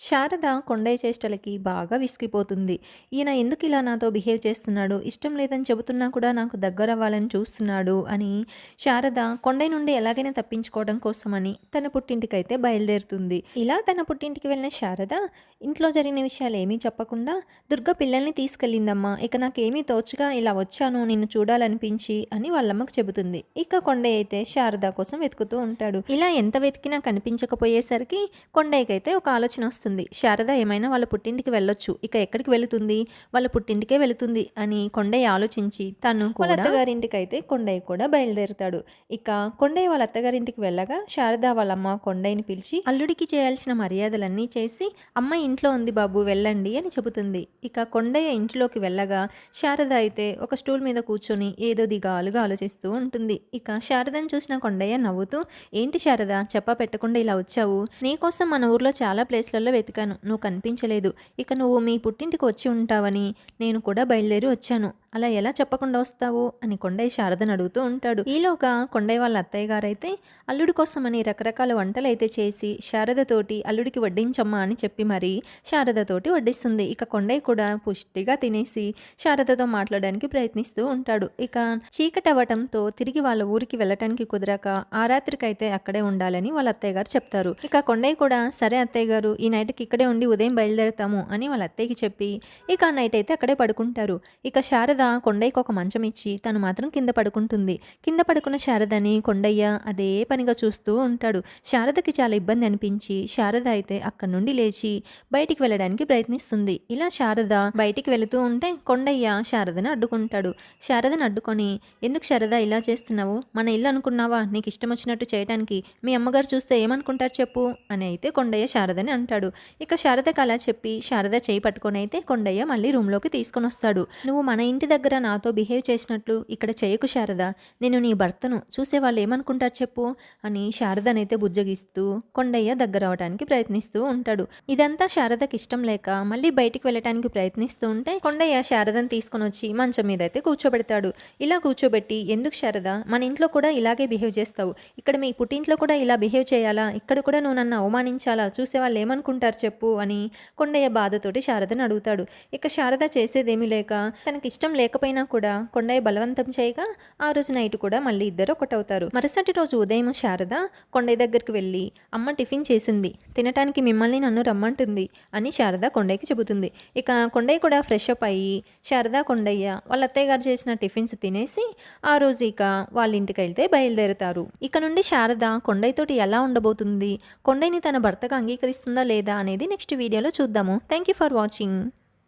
శారద కొండయ్య చేష్టలకి బాగా విసిగిపోతుంది. ఈయన ఎందుకు ఇలా నాతో బిహేవ్ చేస్తున్నాడు? ఇష్టం లేదని చెబుతున్నా కూడా నాకు దగ్గర అవ్వాలని చూస్తున్నాడు అని శారద కొండయ్య నుండి ఎలాగైనా తప్పించుకోవడం కోసమని తన పుట్టింటికైతే బయలుదేరుతుంది. ఇలా తన పుట్టింటికి వెళ్ళిన శారద ఇంట్లో జరిగిన విషయాలు ఏమీ చెప్పకుండా దుర్గ పిల్లల్ని తీసుకెళ్ళిందమ్మా ఇక నాకేమీ తోచగా ఇలా వచ్చాను నిన్ను చూడాలనిపించి అని వాళ్ళమ్మకు చెబుతుంది. ఇక కొండయ్య అయితే శారద కోసం వెతుకుతూ ఉంటాడు. ఇలా ఎంత వెతికినా కనిపించకపోయేసరికి కొండయ్యకైతే ఒక ఆలోచన వస్తుంది. శారద ఏమైనా వాళ్ళ పుట్టింటికి వెళ్ళొచ్చు. ఇక ఎక్కడికి వెళుతుంది? వాళ్ళ పుట్టింటికే వెళుతుంది అని కొండయ్య ఆలోచించి తను వాళ్ళ అత్తగారింటికి అయితే కొండయ్య కూడా బయలుదేరుతాడు. ఇక కొండయ్య వాళ్ళ అత్తగారింటికి వెళ్ళగా శారద వాళ్ళ అమ్మ కొండయ్యని పిలిచి అల్లుడికి చేయాల్సిన మర్యాదలన్నీ చేసి అమ్మ ఇంట్లో ఉంది బాబు వెళ్ళండి అని చెబుతుంది. ఇక కొండయ్య ఇంట్లోకి వెళ్ళగా శారద అయితే ఒక స్టూల్ మీద కూర్చొని ఏదో దిగాలుగా ఆలోచిస్తూ ఉంటుంది. ఇక శారదను చూసిన కొండయ్య నవ్వుతూ ఏంటి శారద చెప్పా పెట్టకుండా ఇలా వచ్చావు? నీకోసం మన ఊర్లో చాలా ప్లేస్లలో వెతికాను. నువ్వు కనిపించలేదు. ఇక నువ్వు మీ పుట్టింటికి వచ్చి ఉంటావని నేను కూడా బయలుదేరి వచ్చాను. అలా ఎలా చెప్పకుండా వస్తావు? అని కొండయ్య శారదను అడుగుతూ ఉంటాడు. ఈలోగా కొండయ్య వాళ్ళ అత్తయ్య గారైతే అల్లుడి కోసమని రకరకాల వంటలు అయితే చేసి శారదతోటి అల్లుడికి వడ్డించమ్మా అని చెప్పి మరి శారదతోటి వడ్డిస్తుంది. ఇక కొండయ్య కూడా పుష్టిగా తినేసి శారదతో మాట్లాడడానికి ప్రయత్నిస్తూ ఉంటాడు. ఇక చీకటి అవ్వటంతో తిరిగి వాళ్ళ ఊరికి వెళ్ళటానికి కుదరక ఆ రాత్రికైతే అక్కడే ఉండాలని వాళ్ళ అత్తయ్య గారు చెప్తారు. ఇక కొండయ్య కూడా సరే అత్తయ్య గారు ఈ నైట్ నైట్కి ఇక్కడే ఉండి ఉదయం బయలుదేరుతాము అని వాళ్ళ అత్తయ్యకి చెప్పి ఇక ఆ నైట్ అయితే అక్కడే పడుకుంటారు. ఇక శారద కొండయ్యకు ఒక మంచం ఇచ్చి తను మాత్రం కింద పడుకుంటుంది. కింద పడుకున్న శారదని కొండయ్య అదే పనిగా చూస్తూ ఉంటాడు. శారదకి చాలా ఇబ్బంది అనిపించి శారద అయితే అక్కడి నుండి లేచి బయటికి వెళ్ళడానికి ప్రయత్నిస్తుంది. ఇలా శారద బయటికి వెళుతూ ఉంటే కొండయ్య శారదను అడ్డుకుంటాడు. శారదను అడ్డుకొని ఎందుకు శారద ఇలా చేస్తున్నావు? మన ఇల్లు అనుకున్నావా? నీకు ఇష్టం వచ్చినట్టు చేయడానికి మీ అమ్మగారు చూస్తే ఏమనుకుంటారు చెప్పు అని అయితే కొండయ్య శారదని అంటాడు. ఇక శారదకి అలా చెప్పి శారద చేయి పట్టుకొని అయితే కొండయ్య మళ్ళీ రూమ్లోకి తీసుకొని వస్తాడు. నువ్వు మన ఇంటి దగ్గర నాతో బిహేవ్ చేసినట్లు ఇక్కడ చేయకు శారద. నేను నీ భర్తను. చూసే వాళ్ళు ఏమనుకుంటారు చెప్పు అని శారదనైతే బుజ్జగిస్తూ కొండయ్య దగ్గర అవడానికి ప్రయత్నిస్తూ ఉంటాడు. ఇదంతా శారదకి ఇష్టం లేక మళ్ళీ బయటికి వెళ్ళటానికి ప్రయత్నిస్తూ ఉంటే కొండయ్య శారదను తీసుకొని వచ్చి మంచం మీద అయితే కూర్చోబెడతాడు. ఇలా కూర్చోబెట్టి ఎందుకు శారద? మన ఇంట్లో కూడా ఇలాగే బిహేవ్ చేస్తావు. ఇక్కడ మీ పుట్టింట్లో కూడా ఇలా బిహేవ్ చేయాలా? ఇక్కడ కూడా నువ్వు నన్ను అవమానించాలా? చూసే వాళ్ళు ఏమనుకుంటారు చెప్పు అని కొండయ్య బాధతోటి శారదను అడుగుతాడు. ఇక శారద చేసేదేమీ లేక తనకి ఇష్టం లేకపోయినా కూడా కొండయ్య బలవంతం చేయగా ఆ రోజు నైట్ కూడా మళ్ళీ ఇద్దరు ఒకటవుతారు. మరుసటి రోజు ఉదయం శారద కొండయ్య దగ్గరికి వెళ్ళి అమ్మ టిఫిన్ చేసింది తినటానికి మిమ్మల్ని నన్ను రమ్మంటుంది అని శారద కొండయ్యకి చెబుతుంది. ఇక కొండయ్య కూడా ఫ్రెష్ అప్ అయ్యి శారద కొండయ్య వాళ్ళ అత్తయ్య గారు చేసిన టిఫిన్స్ తినేసి ఆ రోజు ఇక వాళ్ళ ఇంటికి వెళ్తే బయలుదేరుతారు. ఇక నుండి శారద కొండయ్యతోటి ఎలా ఉండబోతుంది? కొండయ్యని తన భర్తగా అంగీకరిస్తుందా లేదా? అనేది నెక్స్ట్ వీడియోలో చూద్దాము. Thank you for watching